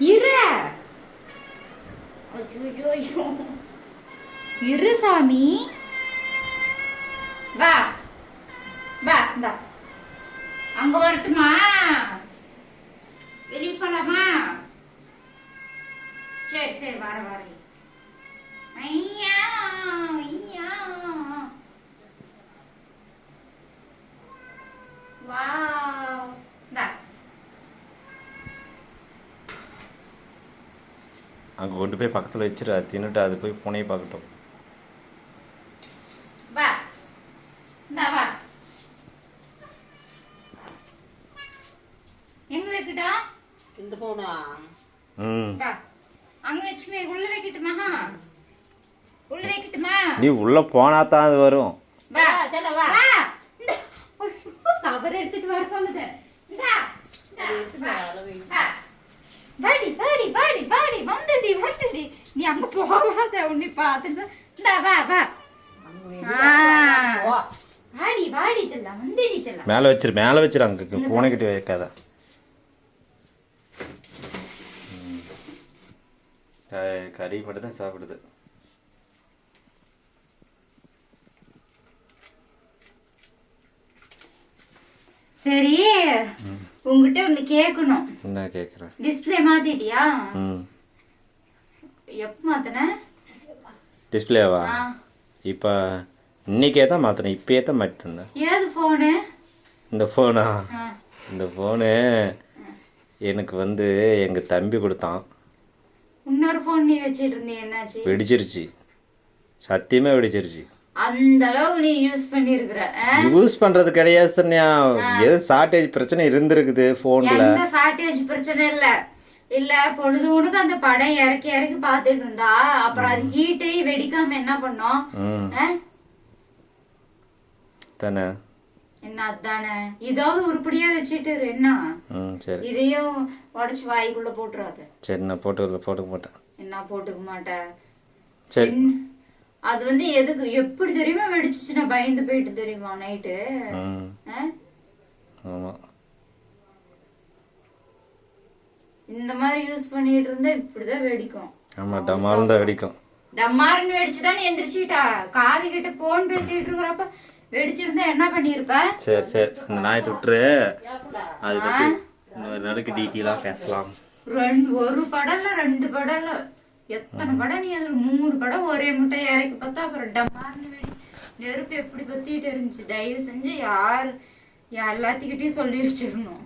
இரு. இரு சாமி. வா. வா இந்தா. அங்க வரட்டுமா? வெளியே போலாமா? சரி சரி வர வர. ஐயா வாவ் இந்தா அங்கே கொண்டு போய் பக்கத்தில் வச்சிரு அது தின்னுட்டு அது போய் பூனையை பார்க்கட்டும். வா. இந்தா வா. எங்க வைக்கட்டா? இந்த போனா. ம். வா. அங்க வச்சுமே உள்ள வைக்கட்டுமா? உள்ள வைக்கட்டுமா? நீ உள்ளே போனா தான் அது வரும். வா. எடுத்துட்டு வர சொல்லுது. இந்தா. இந்தா. வாடி வாடி நீ அங்க போகாத உன்னை பார்த்துட்டு இந்தா வா வா. வாடி வாடி செல்லம் வந்துடி செல்லம் மேலே வச்சிரு மேலே வச்சிரு அங்கே பூனைக்கிட்ட வைக்காத ம். க- கறி மட்டும் தான் சாப்பிடுது சரி உங்ககிட்ட ஒண்ணு கேட்கணும் என்ன கேட்குறேன் டிஸ்ப்ளே மாத்திட்டியா எப்ப மாத்தின? டிஸ்பிளேவா. இப்போ இன்னைக்கே தான் மாற்றினேன் இப்பயே தான் மாற்றிருந்தேன் ஏது போனு இந்த ஃபோனா இந்த ஃபோனு எனக்கு வந்து எங்கள் தம்பி கொடுத்தான். இன்னொரு போன் நீ வச்சிட்டு இருந்தீ என்னாச்சு? வெடிச்சிருச்சு. சத்தியமே வெடிச்சிருச்சு. அந்த அளவு நீ யூஸ் பண்ணிருக்கிற யூஸ் பண்றது கிடையாது சன்யா. ஏதோ ஷார்ட்டேஜ் பிரச்சனை இருந்திருக்குது போன்ல ஷார்டேஜ் பிரச்சனை இல்ல. இல்ல பொழுதுனுக்கு அந்த படம் இறக்கி இறக்கி பாத்துட்டு இருந்தா அப்புறம் அது ஹீட்டை வெடிக்காம என்ன பண்ணோம்? தானே என்ன அதானே? இதாவது உருப்படியா வச்சுட்டு என்ன? இதையும் உடைச்சு வாய்க்குள்ள போட்டுறாத. சரி நான் போட்டு போட்டுக்க மாட்டேன். என்ன போட்டுக்க மாட்டேன் சரி. அது வந்து எதுக்கு எப்படி தெரியுமா வெடிச்சிச்சு நான் பயந்து போயிட்டு தெரியுமா நைட்டு ம் ஆமாம் இந்த மாதிரி யூஸ் பண்ணிட்டு இருந்தா இப்படிதான் வெடிக்கும். ஆமாம் டமாலும் தான் வெடிக்கும். டம்மாருன்னு வெடிச்சுதான் எந்திரிச்சிட்டா. காது கிட்ட போன் பேசிட்டு இருக்கிறப்ப வெடிச்சிருந்தா என்ன பண்ணிருப்ப? சரி சரி. இந்த நாயை தொட்டுரு. அதை பற்றி இன்னொரு நாளைக்கு டீட்டெயிலாக பேசலாம். ரெண்டு ஒரு படம்ல ரெண்டு படம்ல எத்தனை படம்? நீ அதுல மூணு படம் ஒரே முட்டை இறக்கி பார்த்தா அப்புறம் டம்மாருன்னு வெடி நெருப்பு எப்படி பத்திட்டு இருந்துச்சு? தயவு செஞ்சு யார் எல்லாத்துக்கிட்டையும் சொல்லி வச்சிடணும்.